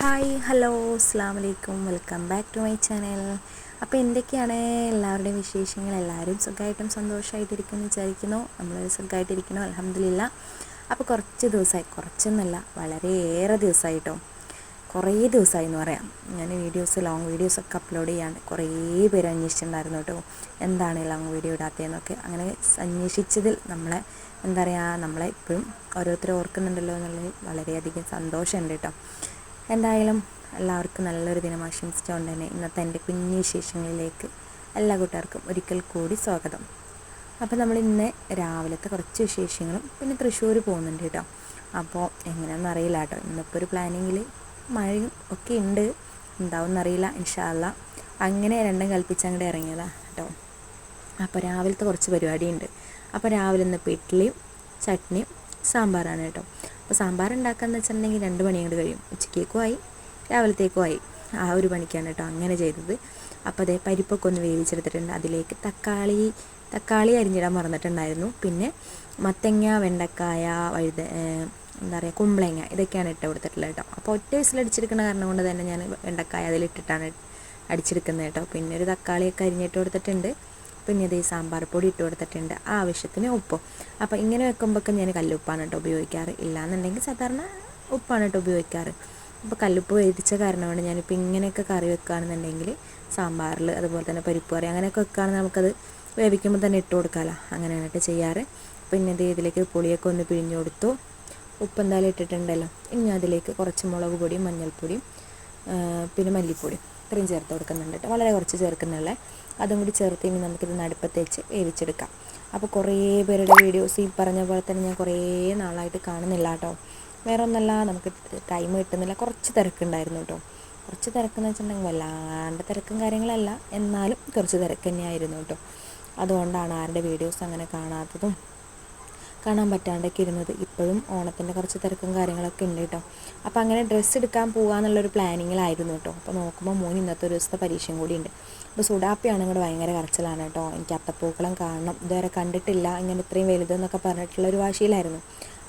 Hi hello അസ്സാം വലൈക്കും welcome back to my channel. അപ്പോൾ എന്തൊക്കെയാണ് എല്ലാവരുടെയും വിശേഷങ്ങൾ? എല്ലാവരും സുഖമായിട്ടും സന്തോഷമായിട്ടിരിക്കുന്നു വിചാരിക്കുന്നു. നമ്മൾ സുഖമായിട്ടിരിക്കുന്നു അലഹമില്ല അപ്പോൾ കുറച്ച് ദിവസമായി കുറച്ചൊന്നുമല്ല വളരെയേറെ ദിവസമായിട്ടോ കുറേ ദിവസമായി എന്ന് പറയാം. ഞാൻ വീഡിയോസ് ലോങ് വീഡിയോസൊക്കെ അപ്ലോഡ് ചെയ്യാൻ കുറേ പേര് അന്വേഷിച്ചിട്ടുണ്ടായിരുന്നു കേട്ടോ. എന്താണ് ലോങ് വീഡിയോ ഇടാത്തതെന്നൊക്കെ. അങ്ങനെ അന്വേഷിച്ചതിൽ നമ്മളെ എന്താ പറയുക നമ്മളെ ഇപ്പോഴും ഓരോരുത്തരും ഓർക്കുന്നുണ്ടല്ലോ എന്നുള്ളത് വളരെയധികം സന്തോഷമുണ്ട് കേട്ടോ. എന്തായാലും എല്ലാവർക്കും നല്ലൊരു ദിനം ആശംസിച്ചുകൊണ്ട് തന്നെ ഇന്നത്തെ എന്റെ കുഞ്ഞു വിശേഷങ്ങളിലേക്ക് എല്ലാ കൂട്ടുകാർക്കും ഒരിക്കൽ കൂടി സ്വാഗതം. അപ്പോൾ നമ്മൾ ഇന്ന് രാവിലത്തെ കുറച്ച് വിശേഷങ്ങളും പിന്നെ തൃശ്ശൂർ പോകുന്നുണ്ട് കേട്ടോ. അപ്പോൾ എങ്ങനെയാണെന്ന് അറിയില്ല കേട്ടോ. ഇന്നിപ്പോൾ ഒരു പ്ലാനിങ്ങിൽ മഴയും ഒക്കെ ഉണ്ട്. ഉണ്ടാവും എന്നറിയില്ല ഇൻഷാല്ല അങ്ങനെ രണ്ടും കൽപ്പിച്ച് അങ്ങോട്ട് ഇറങ്ങിയതാണ് കേട്ടോ. അപ്പോൾ രാവിലത്തെ കുറച്ച് പരിപാടിയുണ്ട്. അപ്പോൾ രാവിലെ ഇന്നിപ്പോൾ ഇഡ്ഡലിയും ചട്നിയും സാമ്പാറാണ് കേട്ടോ. അപ്പോൾ സാമ്പാർ ഉണ്ടാക്കാന്ന് വെച്ചിട്ടുണ്ടെങ്കിൽ രണ്ട് മണി അങ്ങോട്ട് കഴിയും. ഉച്ചക്കേക്കും ആയി രാവിലത്തേക്കും ആയി. ആ ഒരു പണിക്കാണ് കേട്ടോ അങ്ങനെ ചെയ്തത്. അപ്പോൾ അതേ പരിപ്പൊക്കെ ഒന്ന് വേവിച്ചെടുത്തിട്ടുണ്ട്. അതിലേക്ക് തക്കാളി തക്കാളി അരിഞ്ഞിടാൻ മറന്നിട്ടുണ്ടായിരുന്നു. പിന്നെ മത്തങ്ങ വെണ്ടക്കായ വഴുത എന്താ പറയുക കുമ്പളങ്ങ ഇതൊക്കെയാണ് ഇട്ട് കൊടുത്തിട്ടുള്ളത് കേട്ടോ അപ്പോൾ ഒറ്റ വിസിലടിച്ചെടുക്കുന്ന കാരണം കൊണ്ട് തന്നെ ഞാൻ വെണ്ടക്കായ അതിലിട്ടിട്ടാണ് അടിച്ചെടുക്കുന്നത് കേട്ടോ പിന്നെ ഒരു തക്കാളിയൊക്കെ അരിഞ്ഞിട്ട് കൊടുത്തിട്ടുണ്ട്. പിന്നെ ഇത് ഈ സാമ്പാർ പൊടി ഇട്ട് കൊടുത്തിട്ടുണ്ട്. ആവശ്യത്തിന് ഉപ്പും. അപ്പോൾ ഇങ്ങനെ വെക്കുമ്പോഴൊക്കെ ഞാൻ കല്ലുപ്പാണ് കേട്ടോ ഉപയോഗിക്കാറ്. ഇല്ലാന്നുണ്ടെങ്കിൽ സാധാരണ ഉപ്പാണ് കേട്ടോ ഉപയോഗിക്കാറ്. അപ്പോൾ കല്ലുപ്പ് വേദിച്ച കാരണമാണ് ഞാനിപ്പോൾ ഇങ്ങനെയൊക്കെ കറി വെക്കുകയാണെന്നുണ്ടെങ്കിൽ സാമ്പാറിൽ അതുപോലെ തന്നെ പരിപ്പ് കറി അങ്ങനെയൊക്കെ വെക്കുകയാണെങ്കിൽ നമുക്കത് വേവിക്കുമ്പോൾ തന്നെ ഇട്ട് കൊടുക്കാമല്ലോ അങ്ങനെയാണ് ചെയ്യാറ്. പിന്നെ ഇത് ഇതിലേക്ക് പുളിയൊക്കെ ഒന്ന് പിഴിഞ്ഞു കൊടുത്തു. ഉപ്പ് എന്തായാലും ഇട്ടിട്ടുണ്ടല്ലോ. ഇനി അതിലേക്ക് കുറച്ച് മുളക് പൊടിയും മഞ്ഞൾപ്പൊടിയും പിന്നെ മല്ലിപ്പൊടിയും. ഇത്രയും ചേർത്ത് കൊടുക്കുന്നുണ്ട് വളരെ കുറച്ച് ചേർക്കുന്നുള്ളത് അതും കൂടി ചേർത്ത് ഇനി നമുക്കിത് നടുപ്പത്ത് വെച്ച് വേവിച്ചെടുക്കാം. അപ്പോൾ കുറേ പേരുടെ വീഡിയോസ് ഈ പറഞ്ഞ പോലെ തന്നെ ഞാൻ കുറേ നാളായിട്ട് കാണുന്നില്ല കേട്ടോ. വേറെ ഒന്നല്ല നമുക്ക് ടൈം കിട്ടുന്നില്ല. കുറച്ച് തിരക്കുണ്ടായിരുന്നു കേട്ടോ. കുറച്ച് തിരക്കെന്ന് വെച്ചിട്ടുണ്ടെങ്കിൽ വല്ലാണ്ട് തിരക്കും കാര്യങ്ങളല്ല. എന്നാലും കുറച്ച് തിരക്ക് തന്നെയായിരുന്നു കേട്ടോ. അതുകൊണ്ടാണ് ആരുടെ വീഡിയോസ് അങ്ങനെ കാണാത്തതും കാണാൻ പറ്റാണ്ടൊക്കെ ഇരുന്നത്. ഇപ്പോഴും ഓണത്തിന്റെ കുറച്ച് തിരക്കും കാര്യങ്ങളൊക്കെ ഉണ്ട് കേട്ടോ. അപ്പോൾ അങ്ങനെ ഡ്രസ്സ് എടുക്കാൻ പോകാമെന്നുള്ളൊരു പ്ലാനിങ്ങിലായിരുന്നു കേട്ടോ. അപ്പോൾ നോക്കുമ്പോൾ മോൻ ഇന്നത്തെ ഒരു ദിവസത്തെ പരീക്ഷയും കൂടി ഉണ്ട്. അപ്പോൾ സുഡാപ്പിയാണ് ഇങ്ങോട്ട് ഭയങ്കര കറച്ചിലാണ് കേട്ടോ. എനിക്ക് അത്തപ്പൂക്കളം കാണണം. ഇതുവരെ കണ്ടിട്ടില്ല. ഇങ്ങനെ ഇത്രയും വലുതെന്നൊക്കെ പറഞ്ഞിട്ടുള്ള ഒരു വാശിയിലായിരുന്നു.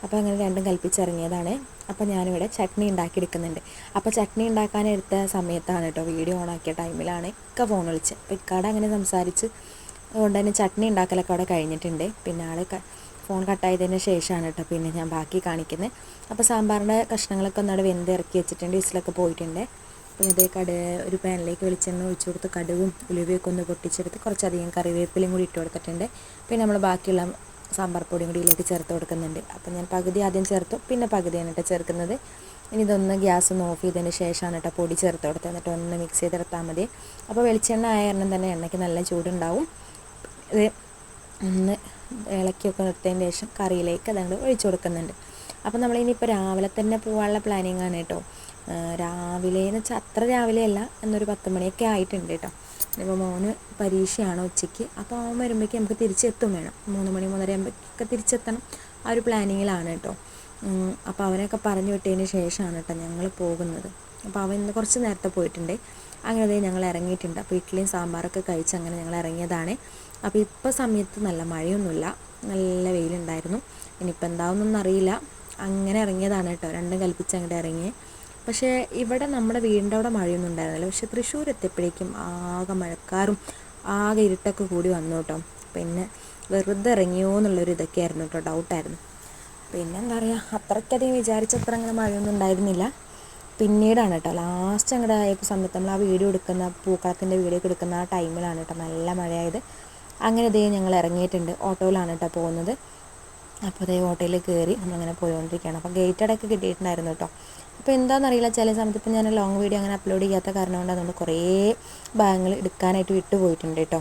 അപ്പോൾ അങ്ങനെ രണ്ടും കൽപ്പിച്ചിറങ്ങിയതാണ്. അപ്പോൾ ഞാനിവിടെ ചട്നി ഉണ്ടാക്കിയെടുക്കുന്നുണ്ട്. അപ്പോൾ ചട്നി ഉണ്ടാക്കാൻ എടുത്ത സമയത്താണ് കേട്ടോ. വീഡിയോ ഓണാക്കിയ ടൈമിലാണ് ഇക്ക ഫോൺ വിളിച്ചത്. അപ്പോൾ ഇക്കാടെ അങ്ങനെ സംസാരിച്ച് അതുകൊണ്ട് തന്നെ ചട്നി ഉണ്ടാക്കലൊക്കെ അവിടെ കഴിഞ്ഞിട്ടുണ്ട്. പിന്നെ ആൾ ഫോൺ കട്ടായതിന് ശേഷമാണ് കേട്ടോ പിന്നെ ഞാൻ ബാക്കി കാണിക്കുന്നത് അപ്പോൾ സാമ്പാറിന്റെ കഷ്ണങ്ങളൊക്കെ ഒന്നവിടെ വെന്ത് ഇറക്കി വെച്ചിട്ടുണ്ട് വിസിലൊക്കെ പോയിട്ടുണ്ട്. പിന്നെ ഇതേ കട ഒരു പാനിലേക്ക് വെളിച്ചെണ്ണ ഒഴിച്ചു കൊടുത്ത് കടുവും ഉലുവയൊക്കെ ഒന്ന് പൊട്ടിച്ചെടുത്ത് കുറച്ചധികം കറിവേപ്പിലയും കൂടി ഇട്ട് കൊടുത്തിട്ടുണ്ട്. പിന്നെ നമ്മൾ ബാക്കിയുള്ള സാമ്പാർ പൊടിയും കൂടി ഇതിലേക്ക് ചേർത്ത് കൊടുക്കുന്നുണ്ട്. അപ്പോൾ ഞാൻ പകുതി ആദ്യം ചേർത്തു പിന്നെ പകുതിയാണ് കേട്ടോ ചേർക്കുന്നത്. ഇനി ഇതൊന്ന് ഗ്യാസ് ഒന്ന് ഓഫ് ചെയ്തതിന് ശേഷമാണ് കേട്ടോ പൊടി ചേർത്ത് കൊടുത്ത് എന്നിട്ട് ഒന്ന് മിക്സ് ചെയ്തെടുത്താൽ മതി. അപ്പോൾ വെളിച്ചെണ്ണ ആയ കാരണം തന്നെ എണ്ണയ്ക്ക് നല്ല ചൂടുണ്ടാവും. ഇത് ഒന്ന് ഇളക്കിയൊക്കെ നിർത്തിയതിന് ശേഷം കറിയിലേക്ക് അതങ്ങോട്ട് ഒഴിച്ചു കൊടുക്കുന്നുണ്ട്. അപ്പോൾ നമ്മളിനിയിപ്പോൾ രാവിലെ തന്നെ പോകാനുള്ള പ്ലാനിങ് ആണ് കേട്ടോ രാവിലെ എന്ന് വെച്ചാൽ അത്ര രാവിലെ അല്ല എന്നൊരു പത്ത് മണിയൊക്കെ ആയിട്ടുണ്ട് കേട്ടോ ഇപ്പോൾ മോന് പരീക്ഷയാണ് ഉച്ചയ്ക്ക്. അപ്പോൾ അവൻ വരുമ്പോഴേക്ക് നമുക്ക് തിരിച്ചെത്തും വേണം. മൂന്ന് മണി മൂന്നര ആകുമ്പോഴേക്കൊക്കെ തിരിച്ചെത്തണം. ആ ഒരു പ്ലാനിങ്ങിലാണ് കേട്ടോ അപ്പോൾ അവനെയൊക്കെ പറഞ്ഞു വിട്ടതിന് ശേഷമാണ് കേട്ടോ ഞങ്ങൾ പോകുന്നത്. അപ്പോൾ അവൻ ഇന്ന് കുറച്ച് നേരത്തെ പോയിട്ടുണ്ട്. അങ്ങനെ ഞങ്ങൾ ഇറങ്ങിയിട്ടുണ്ട്. അപ്പോൾ ഇഡ്ഡലിയും സാമ്പാറൊക്കെ കഴിച്ച് അങ്ങനെ ഞങ്ങൾ ഇറങ്ങിയതാണ്. അപ്പോൾ ഇപ്പോൾ സമയത്ത് നല്ല മഴയൊന്നുമില്ല. നല്ല വെയിലുണ്ടായിരുന്നു. ഇനിയിപ്പോൾ എന്താവുന്നൊന്നും അറിയില്ല. അങ്ങനെ ഇറങ്ങിയതാണ് കേട്ടോ. രണ്ടും കൽപ്പിച്ച് അങ്ങോട്ട് ഇറങ്ങി. പക്ഷേ ഇവിടെ നമ്മുടെ വീടിന്റെ അവിടെ മഴയൊന്നും ഉണ്ടായിരുന്നില്ല. പക്ഷേ തൃശ്ശൂർ എത്തിയപ്പോഴേക്കും ആകെ മഴക്കാറും ആകെ ഇരുട്ടൊക്കെ കൂടി വന്നു കേട്ടോ. പിന്നെ വെറുതെ ഇറങ്ങിയോ എന്നുള്ളൊരു ഇതൊക്കെ ആയിരുന്നു കേട്ടോ. ഡൗട്ടായിരുന്നു. പിന്നെ എന്താ പറയുക അത്രയ്ക്കധികം വിചാരിച്ചത്ര അങ്ങനെ മഴയൊന്നും ഉണ്ടായിരുന്നില്ല. പിന്നീടാണ് കേട്ടോ. ലാസ്റ്റ് അങ്ങോട്ട് ആയപ്പോൾ സമയത്ത് നമ്മൾ ആ വീഡിയോ എടുക്കുന്ന പൂക്കളത്തിന്റെ വീഡിയോ ഒക്കെ എടുക്കുന്ന ആ ടൈമിലാണ് കേട്ടോ നല്ല മഴയായത്. അങ്ങനെ ദേ ഞങ്ങൾ ഇറങ്ങിയിട്ടുണ്ട്. ഓട്ടോയിലാണ് കേട്ടോ പോകുന്നത്. അപ്പോൾ അതേ ഓട്ടോയിൽ കയറി നമ്മളങ്ങനെ പോയിക്കൊണ്ടിരിക്കുകയാണ്. അപ്പോൾ ഗേറ്റ് അടക്കം കിട്ടിയിട്ടുണ്ടായിരുന്നു കേട്ടോ. അപ്പോൾ എന്താണെന്നറിയില്ല ചില സമയത്ത് ഇപ്പോൾ ഞാൻ ലോങ് വീഡിയോ അങ്ങനെ അപ്ലോഡ് ചെയ്യാത്ത കാരണം കൊണ്ട് അതുകൊണ്ട് കുറേ ഭാഗങ്ങൾ എടുക്കാനായിട്ട് വിട്ടുപോയിട്ടുണ്ട് കേട്ടോ.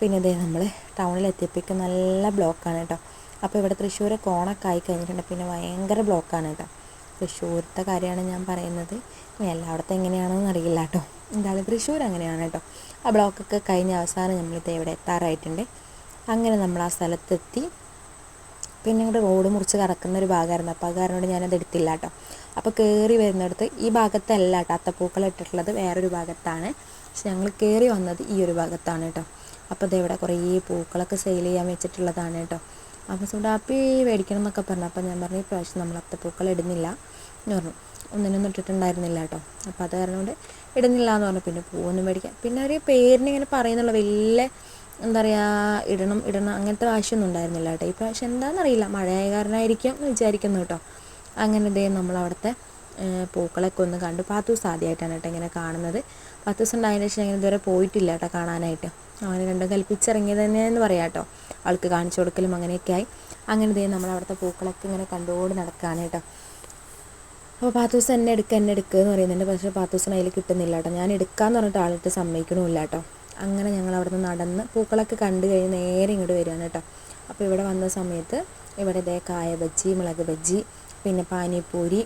പിന്നെ ഇതേ നമ്മൾ ടൗണിൽ എത്തിപ്പിക്കുന്ന നല്ല ബ്ലോക്കാണ് കേട്ടോ. അപ്പോൾ ഇവിടെ തൃശ്ശൂർ കോണൊക്കെ ആയി കഴിഞ്ഞിട്ടുണ്ട്. പിന്നെ ഭയങ്കര ബ്ലോക്കാണ് കേട്ടോ. തൃശ്ശൂരത്തെ കാര്യമാണ് ഞാൻ പറയുന്നത്. എല്ലായിടത്തും എങ്ങനെയാണെന്ന് അറിയില്ല കേട്ടോ. എന്തായാലും തൃശ്ശൂർ അങ്ങനെയാണ് കേട്ടോ. ആ ബ്ലോക്കൊക്കെ കഴിഞ്ഞ അവസാനം നമ്മളിത് ഇവിടെ എത്താറായിട്ടുണ്ട്. അങ്ങനെ നമ്മൾ ആ സ്ഥലത്തെത്തി. പിന്നെ ഇങ്ങോട്ട് റോഡ് മുറിച്ച് കറക്കുന്ന ഒരു ഭാഗമായിരുന്നു. അപ്പോൾ അത് കാരണം ഞാനത് എടുത്തില്ല കേട്ടോ. അപ്പോൾ കയറി വരുന്നിടത്ത് ഈ ഭാഗത്തല്ല കേട്ടോ. അത്തപ്പൂക്കൾ ഇട്ടിട്ടുള്ളത് വേറൊരു ഭാഗത്താണ്. പക്ഷെ ഞങ്ങൾ കയറി വന്നത് ഈ ഒരു ഭാഗത്താണ് കേട്ടോ. അപ്പോൾ ഇതെവിടെ കുറേ പൂക്കളൊക്കെ സെയിൽ ചെയ്യാൻ വെച്ചിട്ടുള്ളതാണ് കേട്ടോ. അപ്പോൾ സുഡാപ്പി മേടിക്കണം എന്നൊക്കെ പറഞ്ഞു. അപ്പോൾ ഞാൻ പറഞ്ഞു ഇപ്രാവശ്യം നമ്മൾ അത്തപ്പൂക്കൾ ഇടുന്നില്ല എന്ന് പറഞ്ഞു. ഒന്നിനൊന്നും ഇട്ടിട്ടുണ്ടായിരുന്നില്ല കേട്ടോ. അപ്പോൾ അത് കാരണം കൊണ്ട് ഇടുന്നില്ല എന്ന് പറഞ്ഞു. പിന്നെ പൂവൊന്നും മേടിക്കാം പിന്നെ ഒരു പേരിനിങ്ങനെ പറയുന്നുള്ള വലിയ എന്താ പറയുക ഇടണം ഇടണം അങ്ങനത്തെ വാശിയൊന്നും ഉണ്ടായിരുന്നില്ല കേട്ടോ. ഈ പ്രാവശ്യം എന്താണെന്നറിയില്ല മഴയായ കാരണമായിരിക്കും എന്ന് വിചാരിക്കുന്നു കേട്ടോ. അങ്ങനെ ഇതേ നമ്മൾ അവിടുത്തെ പൂക്കളൊക്കെ ഒന്ന് കണ്ടു. പാത്തു ആദ്യമായിട്ടാണ് കേട്ടോ ഇങ്ങനെ കാണുന്നത്. പത്ത് ദിവസം ഉണ്ടായതിനു ശേഷം അങ്ങനെ ഇതുവരെ പോയിട്ടില്ല കേട്ടോ കാണാനായിട്ട്. അങ്ങനെ രണ്ടും കൽപ്പിച്ചിറങ്ങിയത് തന്നെയെന്ന് പറയാം കേട്ടോ. ആൾക്ക് കാണിച്ചു കൊടുക്കലും അങ്ങനെയൊക്കെ ആയി. അങ്ങനെ ഇതേ നമ്മൾ അവിടുത്തെ പൂക്കളൊക്കെ ഇങ്ങനെ കണ്ടുകൊണ്ട് നടക്കുകയാണ് കേട്ടോ. അപ്പോൾ പാത്തൂസ് എന്നെ എടുക്കുക എന്നെ എടുക്കുക എന്ന് പറയുന്നുണ്ട്. പക്ഷേ പാത്തൂസിന് അതിൽ കിട്ടുന്നില്ല കേട്ടോ. ഞാൻ എടുക്കാമെന്ന് പറഞ്ഞിട്ട് ആളിട്ട് സമ്മതിക്കണമില്ല കേട്ടോ. അങ്ങനെ ഞങ്ങൾ അവിടെ നിന്ന് നടന്ന് പൂക്കളൊക്കെ കണ്ടു കഴിഞ്ഞ് നേരെ ഇങ്ങോട്ട് വരികയാണ് കേട്ടോ. അപ്പോൾ ഇവിടെ വന്ന സമയത്ത് ഇവിടെ ഇതേ കായ ബജ്ജി മുളക് ബജ്ജി പിന്നെ പാനിപ്പൂരി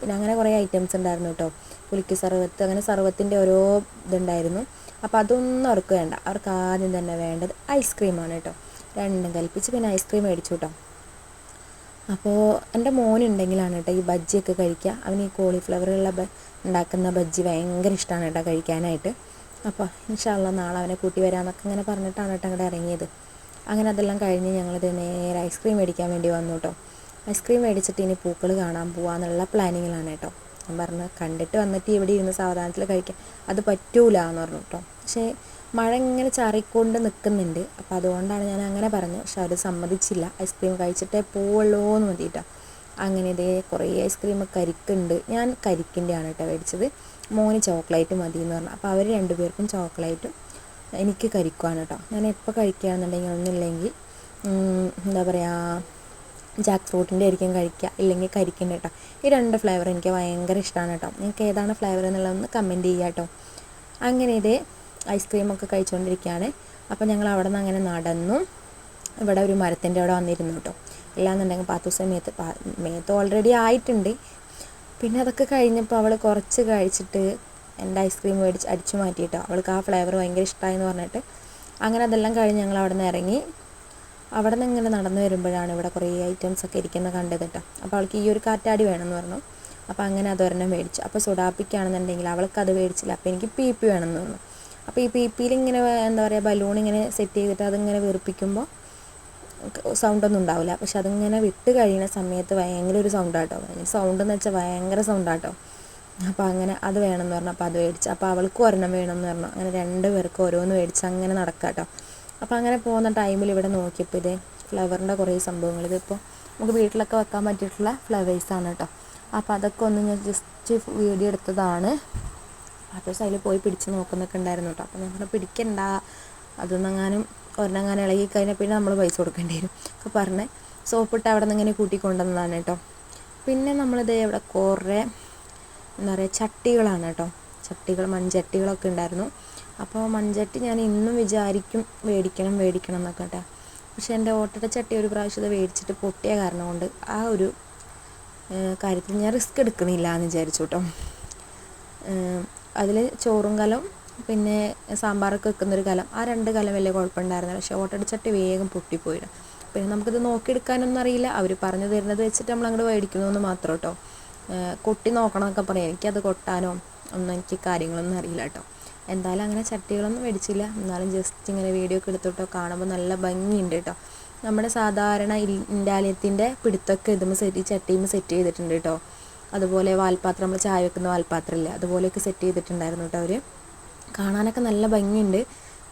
പിന്നെ അങ്ങനെ കുറേ ഐറ്റംസ് ഉണ്ടായിരുന്നു കേട്ടോ. പുലിക്ക് സർവത്ത് അങ്ങനെ സർവത്തിന്റെ ഓരോ ഇതുണ്ടായിരുന്നു. അപ്പോൾ അതൊന്നും അവർക്ക് വേണ്ട. അവർക്ക് ആദ്യം തന്നെ വേണ്ടത് ഐസ്ക്രീമാണ് കേട്ടോ. രണ്ടും കൽപ്പിച്ച് പിന്നെ ഐസ്ക്രീം മേടിച്ചു കേട്ടോ. അപ്പോൾ എന്റെ മോനുണ്ടെങ്കിലാണ് കേട്ടോ ഈ ബജ്ജിയൊക്കെ കഴിക്കുക. അവന് ഈ കോളിഫ്ലവറുള്ള ഉണ്ടാക്കുന്ന ബജ്ജി ഭയങ്കര ഇഷ്ടമാണ് കേട്ടോ കഴിക്കാനായിട്ട്. അപ്പോൾ ഇൻഷാല്ല നാളെ അവനെ കൂട്ടി വരാമെന്നൊക്കെ ഇങ്ങനെ പറഞ്ഞിട്ടാണ് കേട്ടോ അങ്ങോട്ട് ഇറങ്ങിയത്. അങ്ങനെ അതെല്ലാം കഴിഞ്ഞ് ഞങ്ങളിത് നേരെ ഐസ്ക്രീം മേടിക്കാൻ വേണ്ടി വന്നു കേട്ടോ. ഐസ്ക്രീം മേടിച്ചിട്ട് ഇനി പൂക്കൾ കാണാൻ പോവാന്നുള്ള പ്ലാനിങ്ങിലാണ് കേട്ടോ. ഞാൻ പറഞ്ഞു കണ്ടിട്ട് വന്നിട്ട് ഇവിടെ ഇരുന്ന് സാവധാനത്തിൽ കഴിക്കാം അത് പറ്റൂല എന്ന് പറഞ്ഞു കേട്ടോ. പക്ഷേ മഴ ഇങ്ങനെ ചാറിക്കൊണ്ട് നിൽക്കുന്നുണ്ട് അപ്പോൾ അതുകൊണ്ടാണ് ഞാൻ അങ്ങനെ പറഞ്ഞു. പക്ഷെ അവർ സമ്മതിച്ചില്ല. ഐസ്ക്രീം കഴിച്ചിട്ടേ പോവുള്ളൂ എന്ന് മതിയിട്ടാണ് അങ്ങനെ ഇതേ കുറേ ഐസ്ക്രീം കരിക്കുണ്ട്. ഞാൻ കരിക്കിന്റെയാണ് കേട്ടോ മേടിച്ചത്. മോന് ചോക്ലേറ്റ് മതി എന്ന് പറഞ്ഞു. അപ്പോൾ അവർ രണ്ടുപേർക്കും ചോക്ലേറ്റും എനിക്ക് കരിക്കുവാണ് കേട്ടോ. ഞാൻ എപ്പോൾ കഴിക്കുകയാണെന്നുണ്ടെങ്കിൽ ഒന്നുമില്ലെങ്കിൽ എന്താ പറയുക ജാക്ക് ഫ്രൂട്ടിന്റെ ആയിരിക്കും കഴിക്കുക. ഇല്ലെങ്കിൽ കരിക്കിന്റെ കേട്ടോ. ഈ രണ്ട് ഫ്ലേവർ എനിക്ക് ഭയങ്കര ഇഷ്ടമാണ് കേട്ടോ. നിങ്ങൾക്ക് ഏതാണ് ഫ്ലേവർ എന്നുള്ളതൊന്ന് കമന്റ് ചെയ്യാം കേട്ടോ അങ്ങനെ ഇതേ ഐസ്ക്രീമൊക്കെ കഴിച്ചുകൊണ്ടിരിക്കുകയാണ് അപ്പോൾ ഞങ്ങൾ അവിടെ നിന്ന് അങ്ങനെ നടന്നു. ഇവിടെ ഒരു മരത്തിന്റെ അവിടെ വന്നിരുന്നു കേട്ടോ. ഇല്ലാന്നുണ്ടെങ്കിൽ പത്ത് ദിവസം മേത്ത് മേത്ത് ഓൾറെഡി ആയിട്ടുണ്ട്. പിന്നെ അതൊക്കെ കഴിഞ്ഞപ്പോൾ അവൾ കുറച്ച് കഴിച്ചിട്ട് എന്റെ ഐസ്ക്രീം മേടിച്ച് അടിച്ചു മാറ്റിയിട്ടോ അവൾക്ക് ആ ഫ്ലേവർ ഭയങ്കര ഇഷ്ടമായെന്ന് പറഞ്ഞിട്ട്. അങ്ങനെ അതെല്ലാം കഴിഞ്ഞ് ഞങ്ങൾ അവിടെ നിന്ന് ഇറങ്ങി. അവിടെ നിന്ന് ഇങ്ങനെ നടന്നു വരുമ്പോഴാണ് ഇവിടെ കുറേ ഐറ്റംസ് ഒക്കെ ഇരിക്കുന്നത് കണ്ടത് കേട്ടോ. അപ്പോൾ അവൾക്ക് ഈ ഒരു കാറ്റാടി വേണമെന്ന് പറഞ്ഞു. അപ്പോൾ അങ്ങനെ അതൊരെണ്ണം മേടിച്ചു. അപ്പോൾ സുഡാപ്പിക്കാണെന്നുണ്ടെങ്കിൽ അവൾക്ക് അത് മേടിച്ചില്ല. അപ്പോൾ എനിക്ക് പി പി വേണമെന്ന് പറഞ്ഞു അപ്പോൾ ഈ പി പിയിൽ ഇങ്ങനെ എന്താ പറയുക ബലൂൺ ഇങ്ങനെ സെറ്റ് ചെയ്തിട്ട് അതിങ്ങനെ വീർപ്പിക്കുമ്പോൾ സൗണ്ടൊന്നും ഉണ്ടാവില്ല. പക്ഷെ അതിങ്ങനെ വിട്ട് കഴിയുന്ന സമയത്ത് ഭയങ്കര ഒരു സൗണ്ടാട്ടോ സൗണ്ട് എന്ന് വെച്ചാൽ ഭയങ്കര സൗണ്ടാട്ടോ അപ്പോൾ അങ്ങനെ അത് വേണമെന്ന് പറഞ്ഞു. അപ്പോൾ അത് മേടിച്ച് അപ്പോൾ അവൾക്ക് ഒരെണ്ണം വേണമെന്ന് പറഞ്ഞു. അങ്ങനെ രണ്ട് പേർക്ക് ഓരോന്ന് മേടിച്ച് അങ്ങനെ നടക്കാട്ടോ. കേട്ടോ അപ്പോൾ അങ്ങനെ പോകുന്ന ടൈമിൽ ഇവിടെ നോക്കിയപ്പോൾ ഇത് ഫ്ലവറിന്റെ കുറേ സംഭവങ്ങൾ ഇതിപ്പോൾ നമുക്ക് വീട്ടിലൊക്കെ വെക്കാൻ പറ്റിയിട്ടുള്ള ഫ്ലവേഴ്സാണ് കേട്ടോ അപ്പോൾ അതൊക്കെ ഒന്ന് ഞാൻ ജസ്റ്റ് വീഡിയോ എടുത്തതാണ്. അപ്പോൾ അതിൽ പോയി പിടിച്ച് നോക്കുന്നൊക്കെ ഉണ്ടായിരുന്നു കേട്ടോ. അപ്പോൾ ഞാൻ പിടിക്കണ്ട. അതൊന്നെങ്ങാനും ഒരെണ്ണെങ്ങാനും ഇളകി കഴിഞ്ഞാൽ പിന്നെ നമ്മൾ പൈസ കൊടുക്കേണ്ടി വരും. ഒക്കെ പറഞ്ഞ് സോപ്പിട്ട് അവിടെ നിന്ന് ഇങ്ങനെ കൂട്ടിക്കൊണ്ടുവന്നതാണ് കേട്ടോ. പിന്നെ നമ്മളിത് ഇവിടെ കുറേ എന്താ പറയുക ചട്ടികളാണ് കേട്ടോ. ചട്ടികൾ മൺചട്ടികളൊക്കെ ഉണ്ടായിരുന്നു. അപ്പോൾ മൺചട്ടി ഞാൻ ഇന്നും വിചാരിക്കും മേടിക്കണം മേടിക്കണം എന്നൊക്കെ കേട്ടോ. പക്ഷേ എന്റെ ഓട്ടയുടെ ചട്ടി ഒരു പ്രാവശ്യം ഇത് മേടിച്ചിട്ട് പൊട്ടിയ കാരണം കൊണ്ട് ആ ഒരു കാര്യത്തിൽ ഞാൻ റിസ്ക് എടുക്കുന്നില്ല എന്ന് വിചാരിച്ചു കേട്ടോ. അതിൽ ചോറും കലം പിന്നെ സാമ്പാറൊക്കെ വെക്കുന്നൊരു കലം. ആ രണ്ട് കലം വലിയ കുഴപ്പമുണ്ടായിരുന്നില്ല. പക്ഷേ ഓട്ടടിച്ചട്ടി ചട്ടി വേഗം പൊട്ടിപ്പോയിടും പിന്നെ നമുക്കിത് നോക്കിയെടുക്കാനൊന്നും അറിയില്ല. അവർ പറഞ്ഞു തരുന്നത് വെച്ചിട്ട് നമ്മൾ അങ്ങോട്ട് മേടിക്കുന്നു എന്ന് മാത്രം കേട്ടോ കൊട്ടി നോക്കണം എന്നൊക്കെ പറയാം. എനിക്കത് കൊട്ടാനോ ഒന്നും എനിക്ക് കാര്യങ്ങളൊന്നും അറിയില്ല കേട്ടോ എന്തായാലും അങ്ങനെ ചട്ടികളൊന്നും മേടിച്ചില്ല. എന്നാലും ജസ്റ്റ് ഇങ്ങനെ വീഡിയോ ഒക്കെ എടുത്തോട്ടോ കാണുമ്പോൾ നല്ല ഭംഗിയുണ്ട് കേട്ടോ നമ്മുടെ സാധാരണ ഇൻഡാലിയത്തിന്റെ പിടുത്തൊക്കെ ഇതുമ്പോൾ സെറ്റ് ചട്ടിയുമ്പോൾ സെറ്റ് ചെയ്തിട്ടുണ്ട് കേട്ടോ അതുപോലെ വാൽപാത്രം നമ്മൾ ചായ വെക്കുന്ന വാൽപ്പാത്രമില്ല അതുപോലെയൊക്കെ സെറ്റ് ചെയ്തിട്ടുണ്ടായിരുന്നു കേട്ടോ അവർ കാണാനൊക്കെ നല്ല ഭംഗിയുണ്ട്.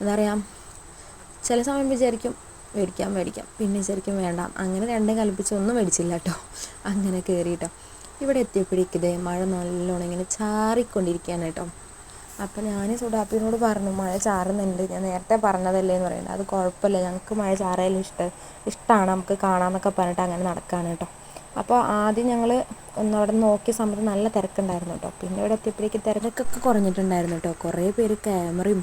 എന്താ പറയുക ചില സമയം വിചാരിക്കും മേടിക്കാം മേടിക്കാം. പിന്നെ വിചാരിക്കും വേണ്ട. അങ്ങനെ രണ്ടും കൽപ്പിച്ച് ഒന്നും മേടിച്ചില്ല കേട്ടോ അങ്ങനെ കയറി കേട്ടോ ഇവിടെ എത്തിയപ്പോഴേക്കിതേ മഴ നല്ലോണം ഇങ്ങനെ ചാറിക്കൊണ്ടിരിക്കുകയാണ് കേട്ടോ അപ്പം ഞാൻ സുഡാപ്പിനോട് പറഞ്ഞു മഴ ചാറുന്നുണ്ട്. ഞാൻ നേരത്തെ പറഞ്ഞതല്ലേ എന്ന് പറയുന്നത്. അത് കുഴപ്പമില്ല. ഞങ്ങൾക്ക് മഴ ചാറായാലും ഇഷ്ടം ഇഷ്ടമാണ് നമുക്ക് കാണാമെന്നൊക്കെ പറഞ്ഞിട്ട് അങ്ങനെ നടക്കുകയാണ് കേട്ടോ അപ്പോൾ ആദ്യം ഞങ്ങൾ ഒന്ന് അവിടെ നോക്കിയ സമയത്ത് നല്ല തിരക്കുണ്ടായിരുന്നു കേട്ടോ. പിന്നെ ഇവിടെ എത്തിയപ്പോഴേക്ക് തിരക്കൊക്കെ കുറഞ്ഞിട്ടുണ്ടായിരുന്നു കേട്ടോ. കുറേ പേര് ക്യാമറയും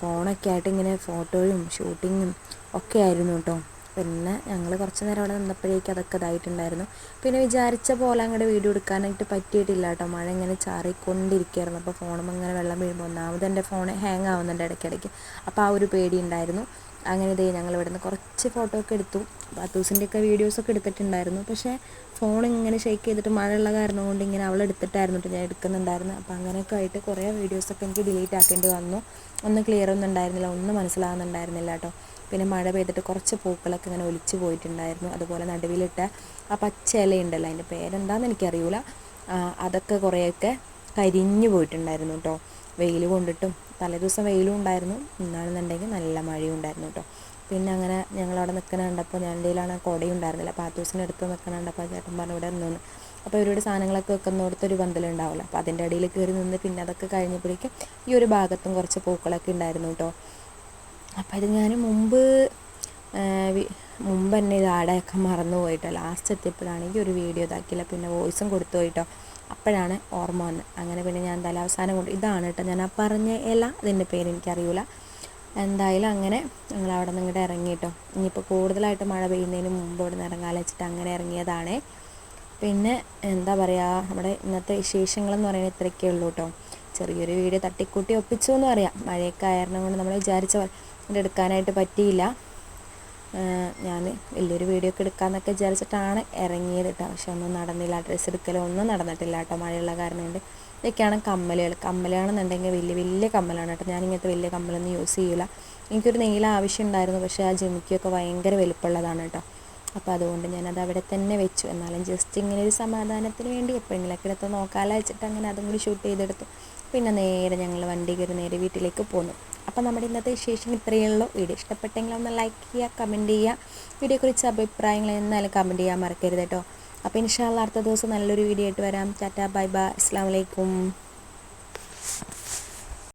ഫോണൊക്കെ ആയിട്ട് ഇങ്ങനെ ഫോട്ടോയും ഷൂട്ടിങ്ങും ഒക്കെ ആയിരുന്നു കേട്ടോ. പിന്നെ ഞങ്ങൾ കുറച്ച് നേരം അവിടെ നിന്നപ്പോഴേക്ക് അതൊക്കെ ഇതായിട്ടുണ്ടായിരുന്നു. പിന്നെ വിചാരിച്ച പോലെ അങ്ങോട്ട് വീഡിയോ എടുക്കാനായിട്ട് പറ്റിയിട്ടില്ല കേട്ടോ. മഴ ഇങ്ങനെ ചാറിക്കൊണ്ടിരിക്കുകയായിരുന്നു. അപ്പോൾ ഫോണും അങ്ങനെ വെള്ളം വീഴുമ്പോൾ ഒന്നാമത് എന്റെ ഫോൺ ഹാങ് ആവുന്നുണ്ട് ഇടയ്ക്കിടയ്ക്ക്. അപ്പോൾ ആ ഒരു പേടി ഉണ്ടായിരുന്നു. അങ്ങനെ ഇതേ ഞങ്ങൾ ഇവിടെ നിന്ന് കുറച്ച് ഫോട്ടോ ഒക്കെ എടുത്തു. ബാത്തൂസിന്റെ ഒക്കെ വീഡിയോസൊക്കെ എടുത്തിട്ടുണ്ടായിരുന്നു. പക്ഷേ ഫോൺ ഇങ്ങനെ ഷെയ്ക്ക് ചെയ്തിട്ട് മഴയുള്ള കാരണം കൊണ്ട് ഇങ്ങനെ അവൾ എടുത്തിട്ടായിരുന്നു ഞാൻ എടുക്കുന്നുണ്ടായിരുന്നു. അപ്പോൾ അങ്ങനെയൊക്കെ ആയിട്ട് കുറേ വീഡിയോസൊക്കെ എനിക്ക് ഡിലീറ്റ് ആക്കേണ്ടി വന്നു. ഒന്നും ക്ലിയർ ഒന്നും ഉണ്ടായിരുന്നില്ല. ഒന്നും മനസ്സിലാകുന്നുണ്ടായിരുന്നില്ല കേട്ടോ പിന്നെ മഴ പെയ്തിട്ട് കുറച്ച് പൂക്കളൊക്കെ ഇങ്ങനെ ഒലിച്ചു പോയിട്ടുണ്ടായിരുന്നു. അതുപോലെ നടുവിലിട്ട ആ പച്ച ഇലയുണ്ടല്ലോ അതിന്റെ പേരെന്താണെന്ന് എനിക്കറിയില്ല അതൊക്കെ കുറേയൊക്കെ കരിഞ്ഞു പോയിട്ടുണ്ടായിരുന്നു കേട്ടോ വെയിൽ കൊണ്ടിട്ടും തലേദിവസം വെയിലും ഉണ്ടായിരുന്നു. ഇന്നാണെന്നുണ്ടെങ്കിൽ നല്ല മഴയും ഉണ്ടായിരുന്നു കേട്ടോ. പിന്നെ അങ്ങനെ ഞങ്ങളവിടെ നിൽക്കണ കണ്ടപ്പോൾ ഞാൻ എന്തെങ്കിലാണ് കുടയും ഉണ്ടായിരുന്നില്ല. അപ്പോൾ ആ ദിവസം എടുത്ത് നിൽക്കുന്ന കണ്ടപ്പോൾ ചേട്ടൻ പറഞ്ഞു ഇവിടെ നിന്ന്. അപ്പോൾ ഇവരുടെ സാധനങ്ങളൊക്കെ വെക്കുന്നിടത്ത് ഒരു പന്തലുണ്ടാവില്ല അപ്പോൾ അതിന്റെ അടിയിൽ കയറി നിന്ന് പിന്നെ അതൊക്കെ കഴിഞ്ഞപ്പോഴേക്കും ഈ ഒരു ഭാഗത്തും കുറച്ച് പൂക്കളൊക്കെ ഉണ്ടായിരുന്നു കേട്ടോ. അപ്പോൾ ഇത് ഞാൻ മുമ്പ് മുമ്പ് തന്നെ ഇത് ആടെയൊക്കെ മറന്നു പോയിട്ടോ. ലാസ്റ്റ് എത്തിയപ്പോഴാണ് ഈ ഒരു വീഡിയോ ഇതാക്കിയില്ല പിന്നെ വോയിസും കൊടുത്തു പോയിട്ടോ. അപ്പോഴാണ് ഓർമ്മ വന്നത്. അങ്ങനെ പിന്നെ ഞാൻ എന്തായാലും അവസാനം കൊണ്ട് ഇതാണ് കേട്ടോ. ഞാൻ ആ പറഞ്ഞ ഇല ഇതിന്റെ പേര് എനിക്കറിയില്ല എന്തായാലും അങ്ങനെ ഞങ്ങൾ അവിടെ നിന്ന് ഇങ്ങോട്ട് ഇറങ്ങിയിട്ടോ ഇനിയിപ്പോൾ കൂടുതലായിട്ട് മഴ പെയ്യുന്നതിന് മുമ്പ് ഇവിടെ നിന്ന് ഇറങ്ങാൻ വെച്ചിട്ട് അങ്ങനെ ഇറങ്ങിയതാണ്. പിന്നെ എന്താ പറയുക നമ്മുടെ ഇന്നത്തെ വിശേഷങ്ങളെന്ന് പറയുന്നത് ഇത്രയൊക്കെ ഉള്ളൂ കേട്ടോ. ചെറിയൊരു വീഡിയോ തട്ടിക്കൂട്ടി ഒപ്പിച്ചു എന്ന് പറയാം. മഴയൊക്കെ ആയിരുന്നു കൊണ്ട് നമ്മൾ വിചാരിച്ച എടുക്കാനായിട്ട് പറ്റിയില്ല. ഞാൻ വലിയൊരു വീഡിയോ ഒക്കെ എടുക്കാമെന്നൊക്കെ വിചാരിച്ചിട്ടാണ് ഇറങ്ങിയത് കേട്ടോ പക്ഷെ ഒന്നും നടന്നില്ല. ഡ്രസ്സ് എടുക്കലോ ഒന്നും നടന്നിട്ടില്ല കേട്ടോ മഴയുള്ള കാരണം കൊണ്ട് ഇതൊക്കെയാണ് കമ്മലുകൾ കമ്മലാണെന്നുണ്ടെങ്കിൽ വലിയ വലിയ കമ്മലാണ് കേട്ടോ ഞാൻ ഇങ്ങനത്തെ വലിയ കമ്മലൊന്നും യൂസ് ചെയ്യില്ല എനിക്കൊരു നീല ആവശ്യം ഉണ്ടായിരുന്നു. പക്ഷേ ആ ജിമിക്കൊക്കെ ഭയങ്കര വലുപ്പമുള്ളതാണ് കേട്ടോ അപ്പോൾ അതുകൊണ്ട് ഞാനത് അവിടെ തന്നെ വെച്ചു. എന്നാലും ജസ്റ്റ് ഇങ്ങനെ ഒരു സമാധാനത്തിന് വേണ്ടി എപ്പോഴെങ്കിലൊക്കെ എടുത്ത് നോക്കാലോ വെച്ചിട്ട് അങ്ങനെ അതും കൂടി ഷൂട്ട് ചെയ്തെടുത്തു. പിന്നെ നേരെ ഞങ്ങൾ വണ്ടി കയറി നേരെ വീട്ടിലേക്ക് പോന്നു. അപ്പോൾ നമ്മുടെ ഇന്നത്തെ വിശേഷം ഇത്രയേ ഉള്ളൂ. വീഡിയോ ഇഷ്ടപ്പെട്ടെങ്കിൽ ഒന്ന് ലൈക്ക് ചെയ്യുക കമന്റ് ചെയ്യുക. വീഡിയോയെക്കുറിച്ച് അഭിപ്രായങ്ങൾ എന്നാലും കമന്റ് ചെയ്യാൻ മറക്കരുത് കേട്ടോ. അപ്പോൾ ഇൻഷാല്ല അടുത്ത ദിവസം നല്ലൊരു വീഡിയോ ആയിട്ട് വരാം. ടാറ്റാ ബൈ ബൈ അസ്സാം വലൈക്കും